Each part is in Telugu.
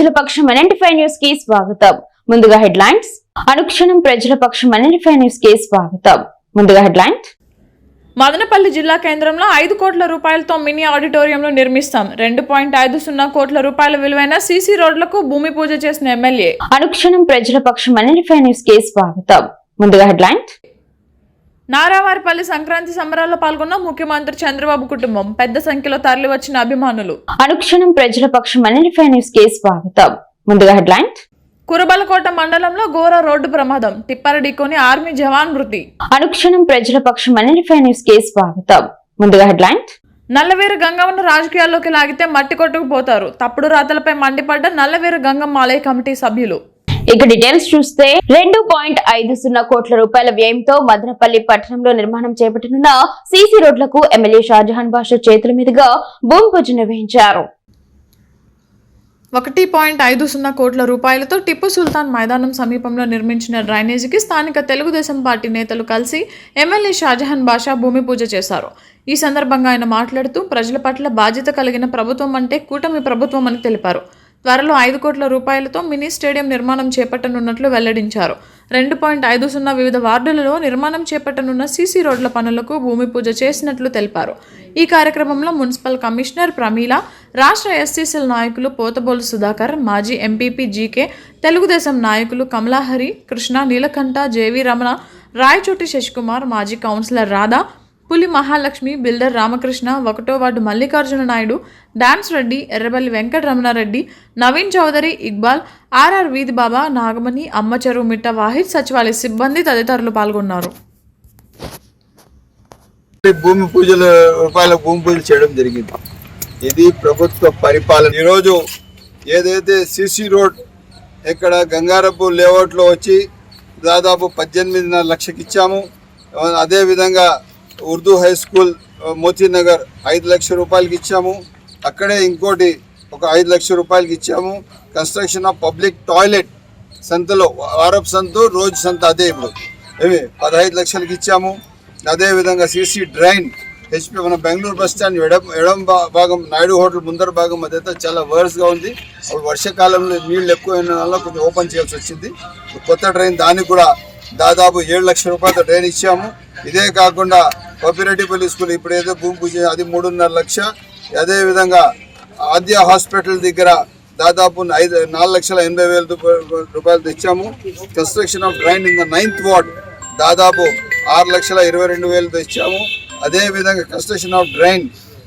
ప్రజల పక్షం న్యూస్కి స్వాగతం. ముందుగా హెడ్లైన్స్. అనుక్షణం ప్రజల పక్షం ఫైవ్ న్యూస్కి స్వాగతం. ముందుగా హెడ్లైన్స్. మదనపల్లి జిల్లా కేంద్రంలో ఐదు కోట్ల రూపాయలతో మినీ ఆడిటోరియంను నిర్మిస్తాం. రెండు పాయింట్ ఐదు సున్నా కోట్ల రూపాయల విలువైన సీసీ రోడ్లకు భూమి పూజ చేసిన ఎమ్మెల్యే. అనుక్షణం ప్రజల పక్షం ఫైవ్ న్యూస్కి స్వాగతం. ముందుగా హెడ్లైన్స్. నారావారిపల్లి సంక్రాంతి సంబరాల్లో పాల్గొన్న ముఖ్యమంత్రి చంద్రబాబు కుటుంబం పెద్ద సంఖ్యలో తరలివచ్చిన అభిమానులు. అనుక్షణం ప్రజల పక్షం ఫైవ్ న్యూస్కి స్వాగతం. ముందుగా కురబలకోట మండలంలో ఘోర రోడ్డు ప్రమాదం. టిప్పర్ ఢీకొని ఆర్మీ జవాన్ మృతి. అనుక్షణం ప్రజల పక్షం ఫైవ్ న్యూస్కి స్వాగతం. ముందుగా నల్లవేరు గంగమ్మను రాజకీయాల్లోకి లాగితే మట్టి కొట్టుకుపోతారు. తప్పుడు రాతలపై మండిపడ్డ నల్లవేరు గంగమ్మ ఆలయ కమిటీ సభ్యులు. ఇక డీటెయిల్స్ చూస్తే రెండు పాయింట్ ఐదు సున్నా కోట్ల రూపాయల వ్యయంతో మదనపల్లి పట్టణంలో నిర్మాణం చేపట్టనున్న సీసీ రోడ్లకు ఎమ్మెల్యే షాజహాన్ బాషా చేతుల మీదుగా భూమి పూజ నిర్వహించారు ఒకటి పాయింట్ ఐదు సున్నా కోట్ల రూపాయలతో టిప్పు సుల్తాన్ మైదానం సమీపంలో నిర్మించిన డ్రైనేజీకి స్థానిక తెలుగుదేశం పార్టీ నేతలు కలిసి ఎమ్మెల్యే షాజహాన్ బాషా భూమి పూజ చేశారు. ఈ సందర్భంగా ఆయన మాట్లాడుతూ ప్రజల పట్ల బాధ్యత కలిగిన ప్రభుత్వం అంటే కూటమి ప్రభుత్వం అని తెలిపారు. త్వరలో ఐదు కోట్ల రూపాయలతో మినీ స్టేడియం నిర్మాణం చేపట్టనున్నట్లు వెల్లడించారు. రెండు పాయింట్ ఐదు సున్నా వివిధ వార్డులలో నిర్మాణం చేపట్టనున్న సీసీ రోడ్ల పనులకు భూమి పూజ చేసినట్లు తెలిపారు. ఈ కార్యక్రమంలో మున్సిపల్ కమిషనర్ ప్రమీల రాష్ట్ర ఎస్సీసీల నాయకులు పోతబోలు సుధాకర్ మాజీ ఎంపీపీ జీకే తెలుగుదేశం నాయకులు కమలాహరి కృష్ణ నీలకంఠ జేవీ రమణ రాయచోటి శశికుమార్ మాజీ కౌన్సిలర్ రాధా పులి మహాలక్ష్మి బిల్డర్ రామకృష్ణ ఒకటో ward Mallikarjuna Naidu dance Reddy Erraballi Venkataramanareddy Naveen Chowdary Iqbal RR వీధి బాబా నాగమణి అమ్మచెరువు మిట్ట వాహిద్ సచివాలయ సిబ్బంది తదితరులు పాల్గొన్నారు. భూమి పూజలు రూపాయల భూమి పూజలు చేయడం జరిగింది. ఇది ప్రభుత్వ పరిపాలన. ఈరోజు ఏదైతే సిసి రోడ్ ఇక్కడ గంగారపు లేఅవుట్లో వచ్చి దాదాపు పద్దెనిమిదిన్నర లక్షకి ఇచ్చాము. అదేవిధంగా ఉర్దూ హై స్కూల్ మోతీనగర్ ఐదు లక్షల రూపాయలకి ఇచ్చాము. అక్కడే ఇంకోటి ఒక ఐదు లక్షల రూపాయలకి ఇచ్చాము. కన్స్ట్రక్షన్ ఆఫ్ పబ్లిక్ టాయిలెట్ సంతలో వారపు సంతు రోజు సంత అదే ఇప్పుడు. ఏమి పదహైదు లక్షలకి ఇచ్చాము. అదేవిధంగా సీసీ డ్రైన్ హెచ్పి మన బెంగళూరు బస్ స్టాండ్ ఎడం ఎడం భాగం నాయుడు హోటల్ ముందర భాగం అదైతే చాలా వర్స్గా ఉంది. అప్పుడు వర్షాకాలంలో నీళ్ళు ఎక్కువ అయిన వల్ల కొంచెం ఓపెన్ చేయాల్సి వచ్చింది. కొత్త డ్రైన్ దానికి కూడా దాదాపు ఏడు లక్షల రూపాయలతో డ్రైన్ ఇచ్చాము. ఇదే కాకుండా పప్పిరెడ్డిపల్లి స్కూల్ ఇప్పుడు ఏదో భూమి పూజ అది మూడున్నర లక్ష. అదేవిధంగా ఆద్య హాస్పిటల్ దగ్గర దాదాపు ఐదు నాలుగు లక్షల ఎనభై వేల రూపాయలు ఇచ్చాము construction of drain in the ninth ward దాదాపు ఆరు లక్షల ఇరవై రెండు వేలతో ఇచ్చాము అదేవిధంగా కన్స్ట్రక్షన్ ఆఫ్ డ్రైన్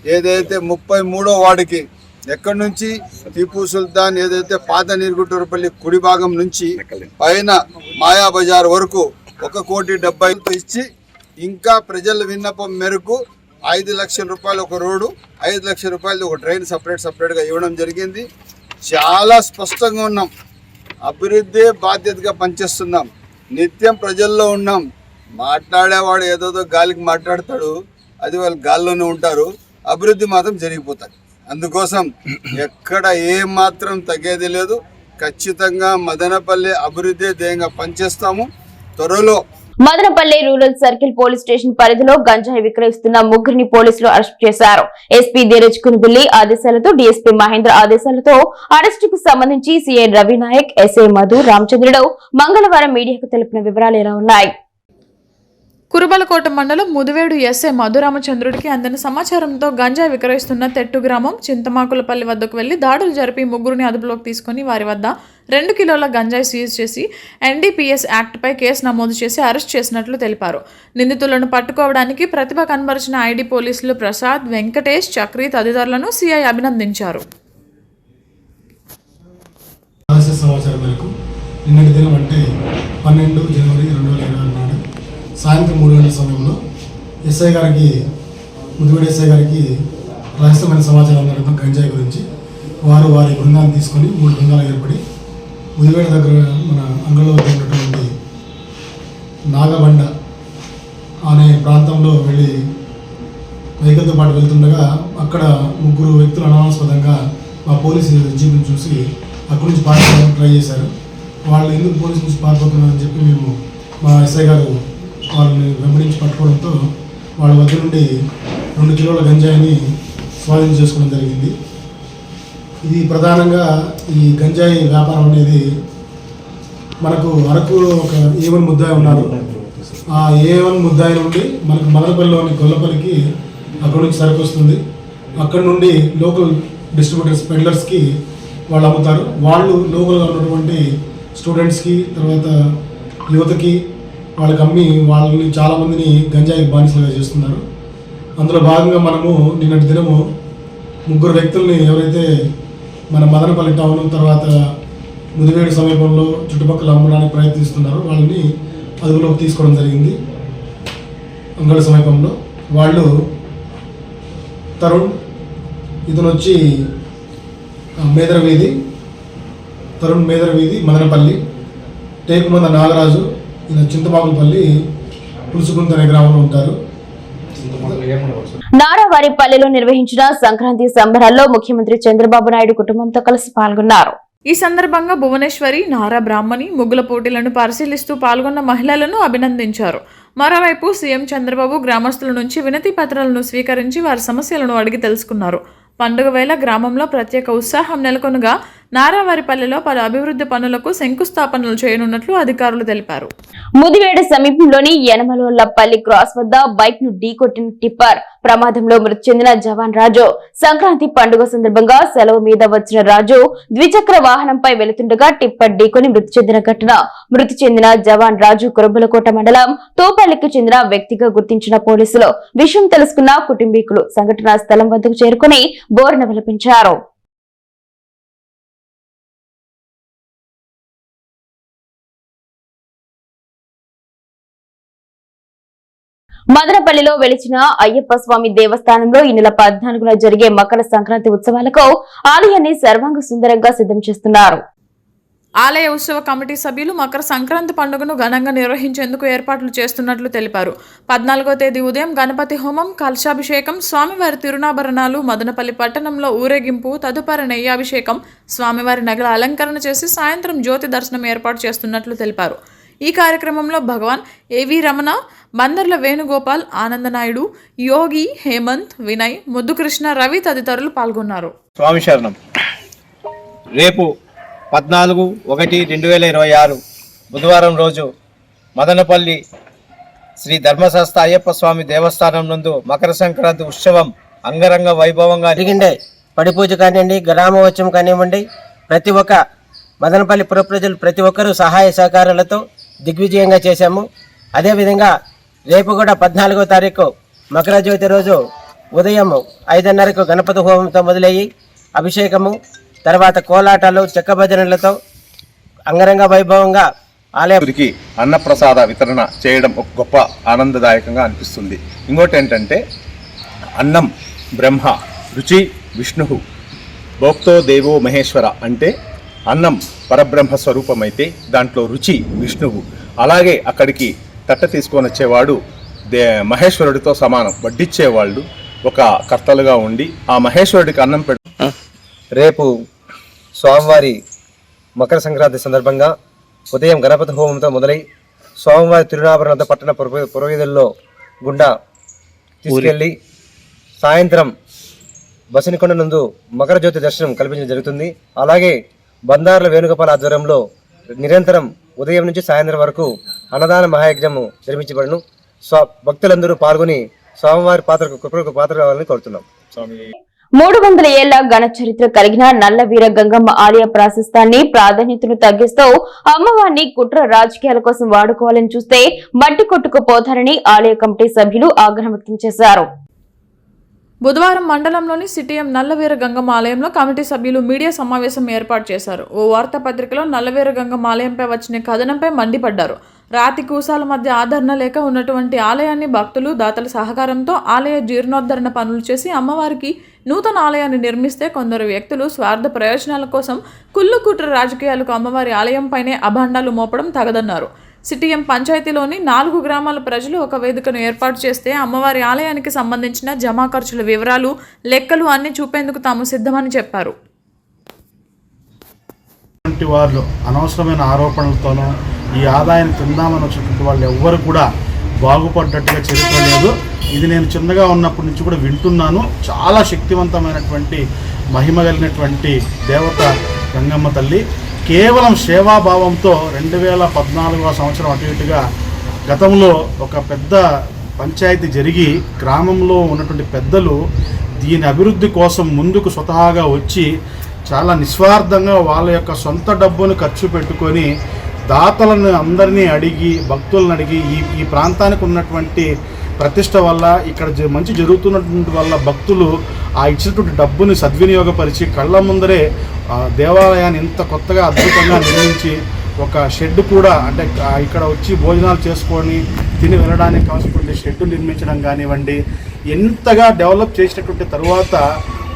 ఏదైతే ముప్పై మూడో వార్డుకి ఎక్కడి నుంచి? టిపు సుల్తాన్ ఏదైతే పాత నీరుగుట్టూరుపల్లి కుడి భాగం నుంచి పైన మాయా బజార్ వరకు ఒక కోటి డెబ్బైతో ఇచ్చి ఇంకా ప్రజల విన్నపం మేరకు ఐదు లక్షల రూపాయలు ఒక రోడ్డు ఐదు లక్షల రూపాయలు ఒక డ్రైన్ సపరేట్ సపరేట్గా ఇవ్వడం జరిగింది. చాలా స్పష్టంగా ఉన్నాం. అభివృద్ధి బాధ్యతగా పనిచేస్తున్నాం. నిత్యం ప్రజల్లో ఉన్నాం. మాట్లాడేవాడు ఏదోదో గాలికి మాట్లాడతాడు అది వాళ్ళు గాల్లోనే ఉంటారు. అభివృద్ధి మాత్రం జరిగిపోతుంది. అందుకోసం ఎక్కడ ఏ మాత్రం తగ్గేది లేదు. ఖచ్చితంగా మదనపల్లి అభివృద్ధి ధ్యేయంగా పనిచేస్తాము. త్వరలో Madanapalli rural circle police station పరిధిలో గంజాయి విక్రయిస్తున్న ముగ్గురిని పోలీసులు అరెస్ట్ చేశారు. ఎస్పీ ధీరజ్ కునుబిల్లి ఆదేశాలతో డీఎస్పీ మహేంద్ర ఆదేశాలతో అరెస్టుకు సంబంధించి సీఐ రవినాయక్ ఎస్ఐ మధు రామచంద్రుడు మంగళవారం మీడియాకు తెలిపిన వివరాలు ఎలా ఉన్నాయి? కురుబలకోట మండలం ముదివేడు ఎస్ఏ మధురామచంద్రుడికి అందిన సమాచారంతో గంజా విక్రయిస్తున్న తెట్టు గ్రామం చింతమాకులపల్లి వద్దకు వెళ్ళి దాడులు జరిపి ముగ్గురిని అదుపులోకి తీసుకుని వారి వద్ద రెండు కిలోల గంజాయి సీజ్ చేసి ఎన్డీపీఎస్ యాక్ట్పై కేసు నమోదు చేసి అరెస్ట్ చేసినట్లు తెలిపారు. నిందితులను పట్టుకోవడానికి ప్రతిభ కనబరిచిన ఐడి పోలీసులు ప్రసాద్ వెంకటేష్ చక్రి తదితరులను సిఐ అభినందించారు. నిన్నటి దినం అంటే పన్నెండు జనవరి రెండు వేల ఇరవై నాడు సాయంత్రం మూడు గంటల సమయంలో ఎస్ఐ గారికి ముదివేడి ఎస్ఐ గారికి రహస్యమైన సమాచారం అందడం గంజాయి గురించి వారు వారి బృందాన్ని తీసుకొని మూడు బృందాలు ఏర్పడి ముదివేడు దగ్గర మన అంగంలో ఉన్నటువంటి నాగబండ అనే ప్రాంతంలో వెళ్ళి వెహికల్తో పాటు వెళ్తుండగా అక్కడ ముగ్గురు వ్యక్తులు అనాస్పదంగా మా పోలీసు జీపుని చూసి అక్కడి నుంచి పారిపోవడానికి ట్రై చేశారు. వాళ్ళు ఎందుకు పోలీసు నుంచి పారిపోతున్నారని చెప్పి మేము మా ఎస్ఐ గారు వాళ్ళని వెంబడించి పట్టుకోవడంతో వాళ్ళ వద్ద నుండి రెండు కిలోల గంజాయిని స్వాధీనం చేసుకోవడం జరిగింది. ఇది ప్రధానంగా ఈ గంజాయి వ్యాపారం అనేది మనకు అరకులో ఒక ఏవన్ ముద్దాయి ఉన్నారు. ఆ ఏవన్ ముద్దాయి నుండి మనకు మదనపల్లిలోని గొల్లపల్లికి అక్కడ నుంచి సరుకు వస్తుంది. అక్కడ నుండి లోకల్ డిస్ట్రిబ్యూటర్స్ పెడ్లర్స్కి వాళ్ళు అమ్ముతారు. వాళ్ళు లోకల్గా ఉన్నటువంటి స్టూడెంట్స్కి తర్వాత యువతకి వాళ్ళకి అమ్మి వాళ్ళని చాలామందిని గంజాయి బానిసలుగా చేస్తున్నారు. అందులో భాగంగా మనము నిన్నటి దినము ముగ్గురు వ్యక్తుల్ని ఎవరైతే మన మదనపల్లి టౌన్ తర్వాత ముదివేడు సమీపంలో చుట్టుపక్కల అమ్మడానికి ప్రయత్నిస్తున్నారు. వాళ్ళని అదుపులోకి తీసుకోవడం జరిగింది. అంగళ సమీపంలో వాళ్ళు తరుణ్ ఇతను వచ్చి మేదరవీధి మేదర వీధి తరుణ్ మేదర వీధి మదనపల్లి టేకుమంద నాగరాజు ఈయన చింతమాకులపల్లి పులుసుకుంత అనే గ్రామంలో ఉంటారు. నారావారిపల్లెలో నిర్వహించిన సంక్రాంతి సంబరాల్లో ముఖ్యమంత్రి చంద్రబాబు నాయుడు కుటుంబంతో కలిసి పాల్గొన్నారు. ఈ సందర్భంగా భువనేశ్వరి నారా బ్రాహ్మణి ముగ్గుల పోటీలను పరిశీలిస్తూ పాల్గొన్న మహిళలను అభినందించారు. మరోవైపు సీఎం చంద్రబాబు గ్రామస్తుల నుంచి వినతి పత్రాలను స్వీకరించి వారి సమస్యలను అడిగి తెలుసుకున్నారు. పండుగ వేళ గ్రామంలో ప్రత్యేక ఉత్సాహం నెలకొనగా నారావారిపల్లెలో పలు అభివృద్ధి పనులకు శంకుస్థాపనలు చేయనున్నట్లు అధికారులు తెలిపారు. ముదివేడ సమీపంలోని యనమలోల్లపల్లి క్రాస్ వద్ద బైక్ను ఢీకొట్టిన టిప్పర్ ప్రమాదంలో మృతి చెందిన జవాన్ రాజు. సంక్రాంతి పండుగ సందర్భంగా సెలవు మీద వచ్చిన రాజు ద్విచక్ర వాహనంపై వెళుతుండగా టిప్పర్ ఢీకొని మృతి చెందిన ఘటన. మృతి చెందిన జవాన్ రాజు కురుబలకోట మండలం తోపల్లికి చెందిన వ్యక్తిగా గుర్తించిన పోలీసులు విషయం తెలుసుకున్న కుటుంబీకులు సంఘటనా స్థలం వద్దకు చేరుకుని బోర్న విలపించారు. మదనపల్లిలో వెలిచిన అయ్యప్ప స్వామి దేవస్థానంలో ఈ నెల పద్నాలుగున జరిగే మకర సంక్రాంతి ఉత్సవాలకు ఆలయాన్ని సర్వాంగ సుందరంగా సిద్ధం చేస్తున్నారు. ఆలయ ఉత్సవ కమిటీ సభ్యులు మకర సంక్రాంతి పండుగను ఘనంగా నిర్వహించేందుకు ఏర్పాట్లు చేస్తున్నట్లు తెలిపారు. పద్నాలుగో తేదీ ఉదయం గణపతి హోమం కలశాభిషేకం స్వామివారి తిరునాభరణాలు మదనపల్లి పట్టణంలో ఊరేగింపు తదుపరి నెయ్యాభిషేకం స్వామివారి నగల అలంకరణ చేసి సాయంత్రం జ్యోతి దర్శనం ఏర్పాటు చేస్తున్నట్లు తెలిపారు. ఈ కార్యక్రమంలో భగవాన్ ఏవి రమణ బందర్ల వేణుగోపాల్ ఆనందనాయుడు యోగి హేమంత్ వినయ్ ముద్దుకృష్ణ రవి తదితరులు పాల్గొన్నారు. స్వామి శరణం. రేపు పద్నాలుగు ఒకటి రెండు వేల ఇరవై ఆరు బుధవారం రోజు మదనపల్లి శ్రీ ధర్మశాస్త్ర అయ్యప్ప స్వామి దేవస్థానం నందు మకర సంక్రాంతి ఉత్సవం అంగరంగ వైభవంగా జరిగిండే పడి పూజ కానివ్వండి గ్రామోత్సవం కానివ్వండి ప్రతి ఒక్క మదనపల్లి పుర ప్రజలు ప్రతి ఒక్కరూ సహాయ సహకారాలతో దిగ్విజయంగా చేశాము. అదేవిధంగా రేపు కూడా పద్నాలుగో తారీఖు మకర జ్యోతి రోజు ఉదయం ఐదున్నరకు గణపతి హోమంతో మొదలయ్యి అభిషేకము తర్వాత కోలాటాలు చెక్క భజనలతో అంగరంగ వైభవంగా ఆలయానికి అన్నప్రసాద వితరణ చేయడం ఒక గొప్ప ఆనందదాయకంగా అనిపిస్తుంది. ఇంకోటి ఏంటంటే అన్నం బ్రహ్మ రుచి విష్ణు భోక్తో దేవో మహేశ్వర అంటే అన్నం పరబ్రహ్మ స్వరూపమైతే దాంట్లో రుచి విష్ణువు. అలాగే అక్కడికి తట్ట తీసుకొని వచ్చేవాడు దే మహేశ్వరుడితో సమానం. వడ్డిచ్చేవాళ్ళు ఒక కర్తలుగా ఉండి ఆ మహేశ్వరుడికి అన్నం పెడ రేపు స్వామివారి మకర సంక్రాంతి సందర్భంగా ఉదయం గణపతి హోమంతో మొదలై స్వామివారి తిరునాభరణంతో పట్టణ పుర పురోహితుల్లో గుండా తీసుకెళ్ళి సాయంత్రం బసనికొండ నందు మకర జ్యోతి దర్శనం కల్పించడం జరుగుతుంది. అలాగే బందారుల వేణుగోపాల ఆధ్వర్యంలో నిరంతరం ఉదయం నుంచి సాయంత్రం వరకు అన్నదాన మహాయజ్ఞము నిర్మించబడను. స్వా భక్తులందరూ పాల్గొని స్వామివారి పాత్రకు కృపకు పాత్ర కావాలని కోరుతున్నాం మూడు వందల ఏళ్ళ ఘన చరిత్ర కలిగిన నల్లవీర గంగమ్మ ఆలయ ప్రాశస్తాన్ని ప్రాధాన్యతను తగ్గిస్తూ అమ్మవారిని కుట్ర రాజకీయాల కోసం వాడుకోవాలని చూస్తే మట్టి కొట్టుకుపోతారని ఆలయ కమిటీ సభ్యులు ఆగ్రహం వ్యక్తం చేశారు. బుధవారం మండలంలోని సిటీఎం నల్లవీర గంగమ్మ ఆలయంలో కమిటీ సభ్యులు మీడియా సమావేశం ఏర్పాటు చేశారు. ఓ వార్తాపత్రికలో నల్లవీర గంగమ్మ ఆలయంపై వచ్చిన కథనంపై మండిపడ్డారు. రాతి కూసాల మధ్య ఆదరణ లేక ఉన్నటువంటి ఆలయాన్ని భక్తులు దాతల సహకారంతో ఆలయ జీర్ణోద్ధరణ పనులు చేసి అమ్మవారికి నూతన ఆలయాన్ని నిర్మిస్తే కొందరు వ్యక్తులు స్వార్థ ప్రయోజనాల కోసం కుళ్ళు కుట్ర రాజకీయాలకు అమ్మవారి ఆలయంపైనే అభాండాలు మోపడం తగదన్నారు. సిటీఎం పంచాయతీలోని నాలుగు గ్రామాల ప్రజలు ఒక వేదికను ఏర్పాటు చేస్తే అమ్మవారి ఆలయానికి సంబంధించిన జమా ఖర్చుల వివరాలు లెక్కలు అన్ని చూపేందుకు తాము సిద్ధమని చెప్పారు. వాళ్ళు అనవసరమైన ఆరోపణలతోనూ ఈ ఆదాయాన్ని తిందామని వచ్చినటువంటి వాళ్ళు ఎవ్వరు కూడా బాగుపడ్డట్టుగా చరిత్ర లేదు. ఇది నేను చిన్నగా ఉన్నప్పటి నుంచి కూడా వింటున్నాను. చాలా శక్తివంతమైనటువంటి మహిమ కలిగినటువంటి దేవత గంగమ్మ తల్లి. కేవలం సేవాభావంతో రెండు వేల పద్నాలుగవ సంవత్సరం అటు ఇటుగా గతంలో ఒక పెద్ద పంచాయతీ జరిగి గ్రామంలో ఉన్నటువంటి పెద్దలు దీని అభివృద్ధి కోసం ముందుకు స్వతహాగా వచ్చి చాలా నిస్వార్థంగా వాళ్ళ యొక్క సొంత డబ్బును ఖర్చు పెట్టుకొని దాతలను అందరినీ అడిగి భక్తులను అడిగి ఈ ఈ ప్రాంతానికి ఉన్నటువంటి ప్రతిష్ట వల్ల ఇక్కడ జ- మంచి జరుగుతున్నటువంటి వల్ల భక్తులు ఆ ఇచ్చినటువంటి డబ్బుని సద్వినియోగపరిచి కళ్ళ ముందరే ఆ దేవాలయాన్ని ఇంత కొత్తగా అద్భుతంగా నిర్మించి ఒక షెడ్ కూడా అంటే ఇక్కడ వచ్చి భోజనాలు చేసుకొని తిని వెళ్ళడానికి కావాల్సినటువంటి షెడ్ నిర్మించడం కానివ్వండి ఎంతగా డెవలప్ చేసినటువంటి తరువాత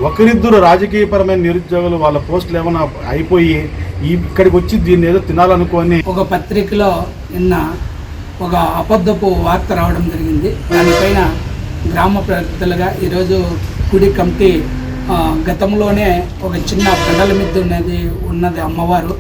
ఒకరిద్దరు రాజకీయపరమైన నిరుద్యోగులు వాళ్ళ పోస్టులు ఏమైనా అయిపోయి ఇక్కడికి వచ్చి దీన్ని ఏదో తినాలనుకొని ఒక పత్రికలో నిన్న ఒక అబద్ధపు వార్త రావడం జరిగింది. దానిపైన గ్రామ ప్రజలుగా ఈరోజు గుడి కమిటీ గతంలోనే ఒక చిన్న పెడల మీద ఉన్నది ఉన్నది అమ్మవారు.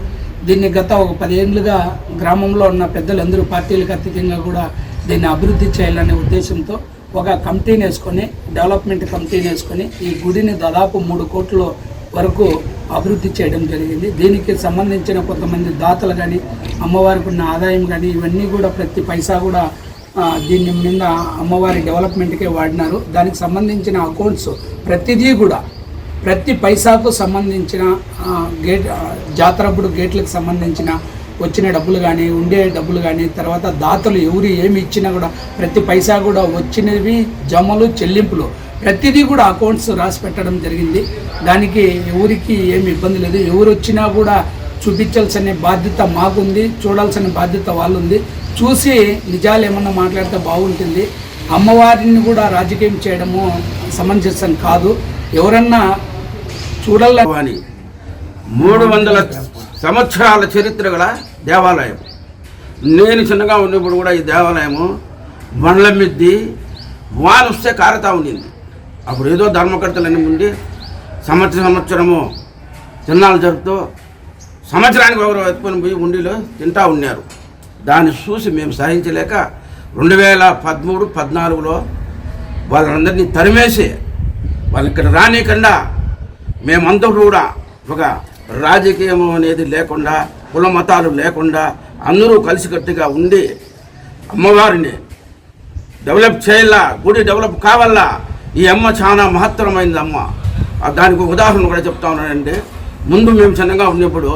దీన్ని గత ఒక పదేళ్ళుగా గ్రామంలో ఉన్న పెద్దలందరూ పార్టీలకు అతీతంగా కూడా దీన్ని అభివృద్ధి చేయాలనే ఉద్దేశంతో ఒక కమిటీని వేసుకొని డెవలప్మెంట్ కమిటీని వేసుకొని ఈ గుడిని దాదాపు మూడు కోట్ల వరకు అభివృద్ధి చేయడం జరిగింది. దీనికి సంబంధించిన కొంతమంది దాతలు కానీ అమ్మవారికి ఉన్న ఆదాయం కానీ ఇవన్నీ కూడా ప్రతి పైసా కూడా దీని మీద అమ్మవారి డెవలప్మెంట్కే వాడినారు. దానికి సంబంధించిన అకౌంట్స్ ప్రతిదీ కూడా ప్రతి పైసాకు సంబంధించిన గేట్ జాతరప్పుడు గేట్లకు సంబంధించిన వచ్చిన డబ్బులు కానీ ఉండే డబ్బులు కానీ తర్వాత దాతలు ఎవరు ఏమి ఇచ్చినా కూడా ప్రతి పైసా కూడా వచ్చినవి జమలు చెల్లింపులు. ప్రతిదీ కూడా అకౌంట్స్ రాసి పెట్టడం జరిగింది. దానికి ఎవరికి ఏమి ఇబ్బంది లేదు. ఎవరు వచ్చినా కూడా చూపించాల్సిన బాధ్యత మాకుంది చూడాల్సిన బాధ్యత వాళ్ళు ఉంది చూసి నిజాలు ఏమన్నా మాట్లాడితే బాగుంటుంది. అమ్మవారిని కూడా రాజకీయం చేయడము సమంజసం కాదు. ఎవరన్నా చూడాల అని మూడు వందల సంవత్సరాల చరిత్ర గల దేవాలయం. నేను చిన్నగా ఉన్నప్పుడు కూడా ఈ దేవాలయము బండ్ల మిద్ది వాన వస్తే కారతా ఉండింది. అప్పుడు ఏదో ధర్మకర్తలని ఉండి సంవత్సరం సంవత్సరము తిన్నాలు జరుపుతూ సంవత్సరానికి ఒకరు ఎత్తుకొని పోయి ఉండిలో తింటా ఉన్నారు. దాన్ని చూసి మేము సహించలేక రెండు వేల పదమూడు పద్నాలుగులో వాళ్ళందరినీ తరిమేసి వాళ్ళు ఇక్కడ రానికుండా మేమందరూ కూడా ఒక రాజకీయం అనేది లేకుండా కుల మతాలు లేకుండా అందరూ కలిసికట్టుగా ఉండి అమ్మవారిని డెవలప్ చేయాలా? గుడి డెవలప్ కావాలా? ఈ అమ్మ చాలా మహత్తరమైంది అమ్మ. దానికి ఉదాహరణ కూడా చెప్తా ఉన్నానండి. ముందు మేము చిన్నగా ఉన్నప్పుడు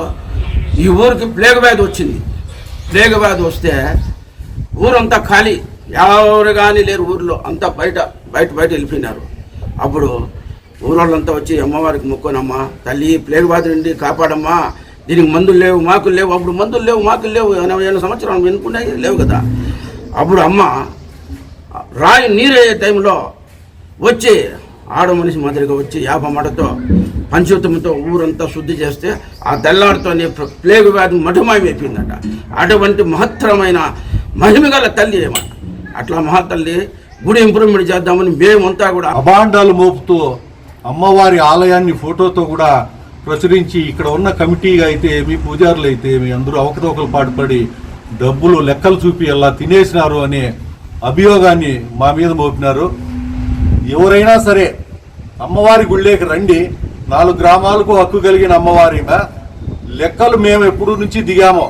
ఈ ఊరికి ప్లేగ్ వ్యాధి వచ్చింది. ప్లేగ్ వ్యాధి వస్తే ఊరంతా ఖాళీ. ఎవరు కానీ లేరు ఊరిలో. అంతా బయట బయట బయట వెళ్ళిపోయినారు. అప్పుడు ఊరోళ్ళంతా వచ్చి అమ్మవారికి మొక్కోనమ్మా తల్లి ప్లేగు బాధ నుండి కాపాడమ్మా దీనికి మందులు లేవు మాకులు లేవు అప్పుడు మందులు లేవు మాకులు లేవు ఎనభై సంవత్సరాలు వెనుకున్నాయి లేవు కదా. అప్పుడు అమ్మ రాయి నీరయ్యే టైంలో వచ్చి ఆడ మనిషి మాదిరిగా వచ్చి యాప మడతో పంచోత్తముతో ఊరంతా శుద్ధి చేస్తే ఆ తెల్లారితోనే ప్లేగు వ్యాధి మఠమాయమైపోయిందట అటువంటి మహత్తరమైన మహిమగల తల్లి ఏమ. అట్లా మహాతల్లి గుడి ఇంప్రూవ్మెంట్ చేద్దామని మేమంతా కూడా అభాండాలు మోపుతూ అమ్మవారి ఆలయాన్ని ఫోటోతో కూడా ప్రచురించి ఇక్కడ ఉన్న కమిటీ అయితే ఏమి పూజారులు అయితే ఏమి అందరూ అవకతవకలు పాటుపడి డబ్బులు లెక్కలు చూపి అలా తినేసినారు అనే అభియోగాన్ని మా మీద మోపినారు. ఎవరైనా సరే అమ్మవారి గుళ్ళేకి రండి. నాలుగు గ్రామాలకు హక్కు కలిగిన అమ్మవారి లెక్కలు మేము ఎప్పుడు నుంచి దిగామో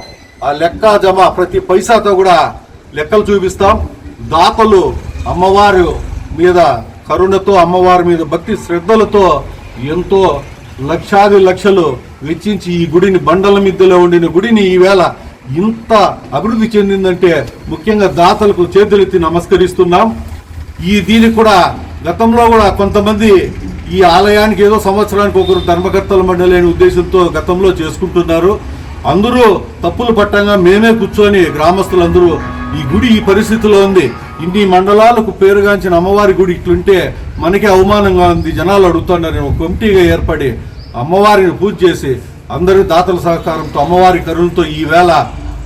ఆ లెక్క జమ ప్రతి పైసాతో కూడా లెక్కలు చూపిస్తాం. దాతలు అమ్మవారు మీద కరుణతో అమ్మవారి మీద భక్తి శ్రద్ధలతో ఎంతో లక్షాది లక్షలు వెచ్చించి ఈ గుడిని బండల మిద్దెలో ఉండిన గుడిని ఈవేళ ఇంత అభివృద్ధి చెందిందంటే ముఖ్యంగా దాతలకు చేతులెత్తి నమస్కరిస్తున్నాం. ఈ దీనికి కూడా గతంలో కూడా కొంతమంది ఈ ఆలయానికి ఏదో సంవత్సరానికి ఒకరు ధర్మకర్తల మండలి అనే ఉద్దేశంతో గతంలో చేసుకుంటున్నారు. అందరూ తప్పులు పట్టంగా మేమే కూర్చొని గ్రామస్తులందరూ ఈ గుడి ఈ పరిస్థితిలో ఉంది. ఇన్ని మండలాలకు పేరుగాంచిన అమ్మవారి గుడి ఇట్లుంటే మనకే అవమానంగా ఉంది. జనాలు అడుగుతున్నారు. ఒక కమిటీగా ఏర్పడి అమ్మవారిని పూజ చేసి అందరి దాతల సహకారంతో అమ్మవారి కరుణతో ఈవేళ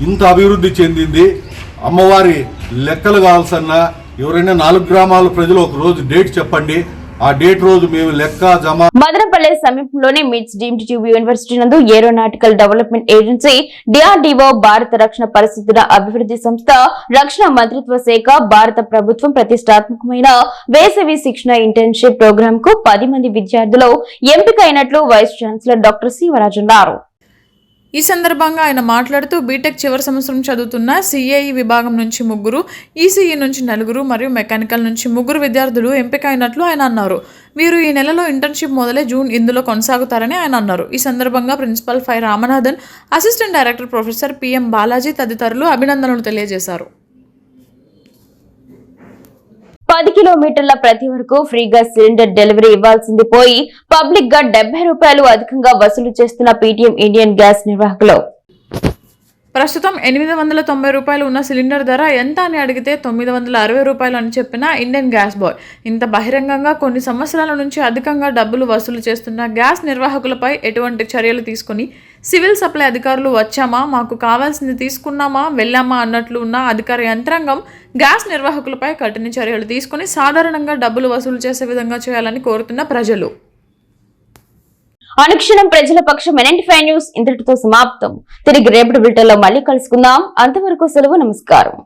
ఇంత అభివృద్ధి చెందింది. అమ్మవారి లెక్కలు కావాల్సన్నా ఎవరైనా నాలుగు గ్రామాల ప్రజలు ఒక రోజు డేట్ చెప్పండి. ఆ డేట్ రోజు మేము లెక్క జమ మదనపల్లె సమీపంలోని మిట్స్ డీమ్డ్ యూనివర్సిటీ నందు ఏరోనాటికల్ డెవలప్మెంట్ ఏజెన్సీ డిఆర్డీఓ భారత రక్షణ పరిస్థితుల అభివృద్ధి సంస్థ రక్షణ మంత్రిత్వ శాఖ భారత ప్రభుత్వం ప్రతిష్టాత్మకమైన వేసవి శిక్షణ ఇంటర్న్షిప్ ప్రోగ్రామ్కు పది మంది విద్యార్థులు ఎంపికైనట్లు వైస్ ఛాన్సలర్ డాక్టర్ శివరాజ్ అన్నారు. ఈ సందర్భంగా ఆయన మాట్లాడుతూ బీటెక్ చివరి సంవత్సరం చదువుతున్న సిఐఈ విభాగం నుంచి ముగ్గురు ఈసీఈ నుంచి నలుగురు మరియు మెకానికల్ నుంచి ముగ్గురు విద్యార్థులు ఎంపిక అయినట్లు ఆయన అన్నారు. వీరు ఈ నెలలో ఇంటర్న్షిప్ మొదలై జూన్ ఇందులో కొనసాగుతారని ఆయన అన్నారు. ఈ సందర్భంగా principal P Ramanathan assistant director professor PM Balaji తదితరులు అభినందనలు తెలియజేశారు. పది కిలోమీటర్ల ప్రతి వరకు ఫ్రీగా సిలిండర్ డెలివరీ ఇవ్వాల్సింది పోయి పబ్లిక్గా డెబ్బై రూపాయలు అధికంగా వసూలు చేస్తున్న పీటీఎం ఇండియన్ గ్యాస్ నిర్వాహకులు. ప్రస్తుతం ఎనిమిది వందల తొంభై రూపాయలు ఉన్న సిలిండర్ ధర ఎంత అని అడిగితే తొమ్మిది వందల అరవై రూపాయలు అని చెప్పిన ఇండియన్ గ్యాస్ బాయ్. ఇంత బహిరంగంగా కొన్ని సంవత్సరాల నుంచి అధికంగా డబ్బులు వసూలు చేస్తున్న గ్యాస్ నిర్వాహకులపై ఎటువంటి చర్యలు తీసుకుని సివిల్ సప్లై అధికారులు వచ్చామా? మాకు కావాల్సింది తీసుకున్నామా? వెళ్ళామా అన్నట్లు ఉన్న అధికార యంత్రాంగం గ్యాస్ నిర్వాహకులపై కఠిన చర్యలు తీసుకుని సాధారణంగా డబ్బులు వసూలు చేసే విధంగా చేయాలని కోరుతున్న ప్రజలు. అనుక్షణం ప్రజల పక్షం ఎన్ఎంటీ న్యూస్ ఇంతటితో సమాప్తం. తిరిగి రేపటి బిల్టర్లో మళ్ళీ కలుసుకుందాం. అంతవరకు సెలవు నమస్కారం.